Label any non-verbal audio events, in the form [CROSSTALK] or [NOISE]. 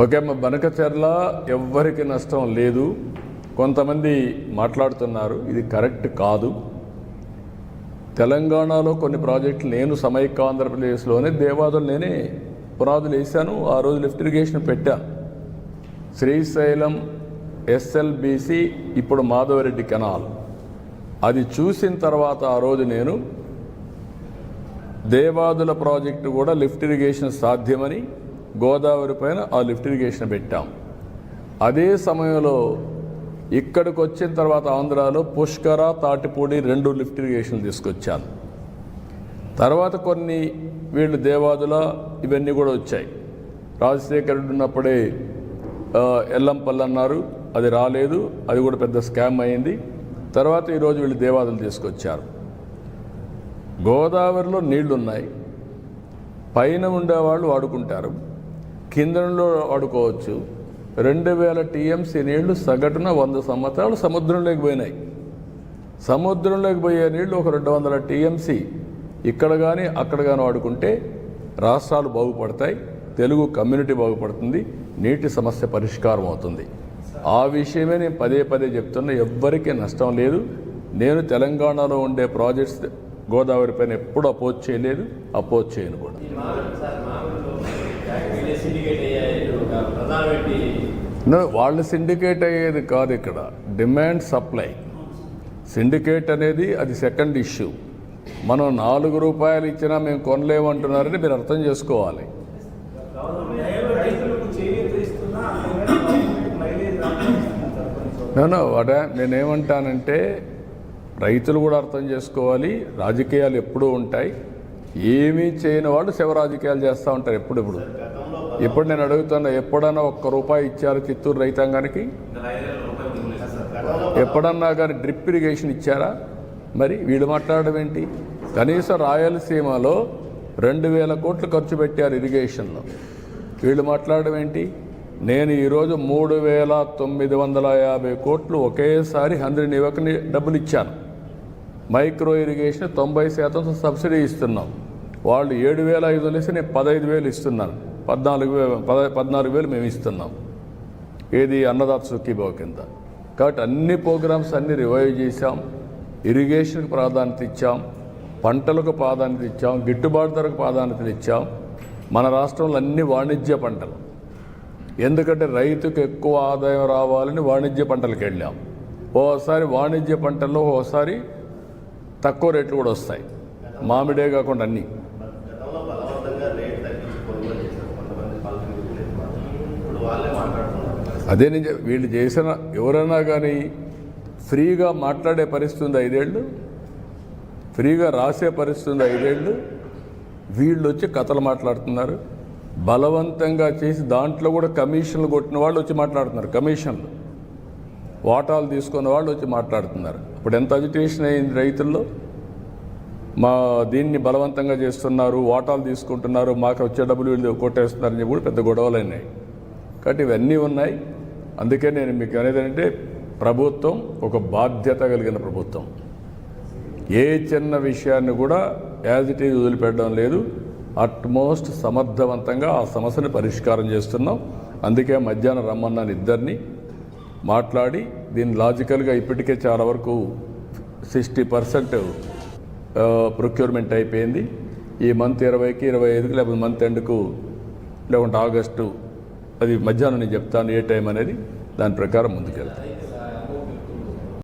Okay మా బనకచెర్ల ఎవ్వరికి నష్టం లేదు. కొంతమంది మాట్లాడుతున్నారు ఇది కరెక్ట్ కాదు. తెలంగాణలో కొన్ని ప్రాజెక్టులు నేను సమైక్య ఆంధ్రప్రదేశ్లోనే దేవాదులు నేనే పునాదులు వేశాను ఆ రోజు లిఫ్ట్ ఇరిగేషన్ పెట్టాను శ్రీశైలం ఎస్ఎల్బిసి ఇప్పుడు మాధవరెడ్డి కెనాల్. అది చూసిన తర్వాత ఆ రోజు నేను దేవాదుల ప్రాజెక్టు కూడా లిఫ్ట్ ఇరిగేషన్ సాధ్యమని గోదావరి పైన ఆ లిఫ్ట్ ఇరిగేషన్ పెట్టాం. అదే సమయంలో ఇక్కడికి వచ్చిన తర్వాత ఆంధ్రాలో పుష్కర తాటిపూడి రెండు లిఫ్ట్ ఇరిగేషన్ తీసుకొచ్చాను. తర్వాత కొన్ని వీళ్ళు దేవాదుల ఇవన్నీ కూడా వచ్చాయి. రాజశేఖరుడు ఉన్నప్పుడే ఎల్లంపల్లి అన్నారు అది రాలేదు అది కూడా పెద్ద స్కామ్ అయింది. తర్వాత ఈరోజు వీళ్ళు దేవాదులు తీసుకొచ్చారు. గోదావరిలో నీళ్ళున్నాయి. పైన ఉండేవాళ్ళు వాడుకుంటారు. కిందలో వాడుకోవచ్చు రెండు వేల టీఎంసీ నీళ్ళు సగటున వంద సంవత్సరాలు సముద్రంలోకి పోయినాయి. సముద్రంలోకి పోయే నీళ్ళు ఒక రెండు వందల టీఎంసీ. ఇక్కడ కానీ అక్కడ కానీ వాడుకుంటే రాష్ట్రాలు బాగుపడతాయి తెలుగు కమ్యూనిటీ బాగుపడుతుంది నీటి సమస్య పరిష్కారం అవుతుంది. ఆ విషయమే నేను పదే పదే చెప్తున్నా ఎవ్వరికీ నష్టం లేదు. నేను తెలంగాణలో ఉండే ప్రాజెక్ట్స్ గోదావరి పైన ఎప్పుడు అపోజ్ చేయలేదు అపోజ్ చేయను కూడా. వాళ్ళు సిండికేట్ అయ్యేది కాదు ఇక్కడ. Demand supply. సిండికేట్ అనేది అది సెకండ్ ఇష్యూ. మనం నాలుగు రూపాయలు ఇచ్చినా మేము కొనలేమంటున్నారని మీరు అర్థం చేసుకోవాలి. [COUGHS] నేను నేనేమంటానంటే రైతులు కూడా అర్థం చేసుకోవాలి. రాజకీయాలు ఎప్పుడూ ఉంటాయి. ఏమీ చేయని వాళ్ళు శివ రాజకీయాలు చేస్తూ ఉంటారు ఎప్పుడెప్పుడు. ఇప్పుడు నేను అడుగుతున్నా ఎప్పుడన్నా ఒక్క రూపాయి ఇచ్చారు చిత్తూరు రైతాంగానికి? ఎప్పుడన్నా కానీ డ్రిప్ ఇరిగేషన్ ఇచ్చారా? మరి వీళ్ళు మాట్లాడడం ఏంటి? కనీసం రాయలసీమలో రెండు వేల కోట్లు ఖర్చు పెట్టారు ఇరిగేషన్లో. వీళ్ళు మాట్లాడడం ఏంటి? నేను ఈరోజు మూడు వేల తొమ్మిది వందల యాభై కోట్లు ఒకేసారి హండ్రెడ్ యువకుని డబ్బులు ఇచ్చాను. మైక్రో ఇరిగేషన్ తొంభై శాతం సబ్సిడీ ఇస్తున్నాం. వాళ్ళు ఏడు వేల ఐదు వందలు ఇస్తే నేను పదహైదు వేలు ఇస్తున్నాను. పద్నాలుగు వేలు పద పద్నాలుగు వేలు మేము ఇస్తున్నాం. ఏది అన్నదాత సుఖీభావ కింద. కాబట్టి అన్ని ప్రోగ్రామ్స్ అన్ని రివైవ్ చేశాం. ఇరిగేషన్కి ప్రాధాన్యత ఇచ్చాం. పంటలకు ప్రాధాన్యత ఇచ్చాం. గిట్టుబాటు ధరకు ప్రాధాన్యత ఇచ్చాం. మన రాష్ట్రంలో అన్ని వాణిజ్య పంటలు. ఎందుకంటే రైతుకు ఎక్కువ ఆదాయం రావాలని వాణిజ్య పంటలకు వెళ్ళాం. ఓసారి వాణిజ్య పంటల్లో ఓసారి తక్కువ రేట్లు కూడా వస్తాయి. మామిడే కాకుండా అన్నీ గతంలో బలవంతంగా రేట్ తగ్గించి కొనుగోలు చేశారు కొంతమంది పాలకులు ఇప్పుడు వాళ్ళే మాట్లాడుతున్నారు అదే నేను వీళ్ళు చేసిన ఎవరైనా కానీ ఫ్రీగా మాట్లాడే పరిస్థితి ఉంది ఐదేళ్ళు? ఫ్రీగా రాసే పరిస్థితి ఉంది ఐదేళ్ళు? వీళ్ళు వచ్చి కథలు మాట్లాడుతున్నారు. బలవంతంగా చేసి దాంట్లో కూడా కమిషన్లు కొట్టిన వాళ్ళు వచ్చి మాట్లాడుతున్నారు కమిషన్లు. వాటాలు తీసుకున్న వాళ్ళు వచ్చి మాట్లాడుతున్నారు. ఇప్పుడు ఎంత అజిటేషన్ అయింది రైతుల్లో? మా దీన్ని బలవంతంగా చేస్తున్నారు వాటాలు తీసుకుంటున్నారు మాకు వచ్చే డబ్బులు వీళ్ళు కొట్టేస్తున్నారని చెప్పి కూడా పెద్ద గొడవలు అయినాయి. కాబట్టి ఇవన్నీ ఉన్నాయి. అందుకే నేను మీకు అనేది ప్రభుత్వం ఒక బాధ్యత కలిగిన ప్రభుత్వం. ఏ చిన్న విషయాన్ని కూడా యాజ్ ఇట్ ఈజ్ వదిలిపెట్టడం లేదు. అట్మోస్ట్ సమర్థవంతంగా ఆ సమస్యని పరిష్కారం చేస్తున్నాం. అందుకే మధ్యాహ్నం రమ్మన్నాను ఇద్దరిని. మాట్లాడి దీన్ని లాజికల్గా ఇప్పటికే చాలా వరకు సిక్స్టీ పర్సెంట్ ప్రొక్యూర్మెంట్ అయిపోయింది. ఈ మంత్ ఇరవైకి ఇరవై ఐదుకి లేకపోతే మంత్ ఎండ్కు లేకుంటే ఆగస్టు అది మధ్యాహ్నం నేను చెప్తాను ఏ టైం అనేది దాని ప్రకారం ముందుకెళ్తాను.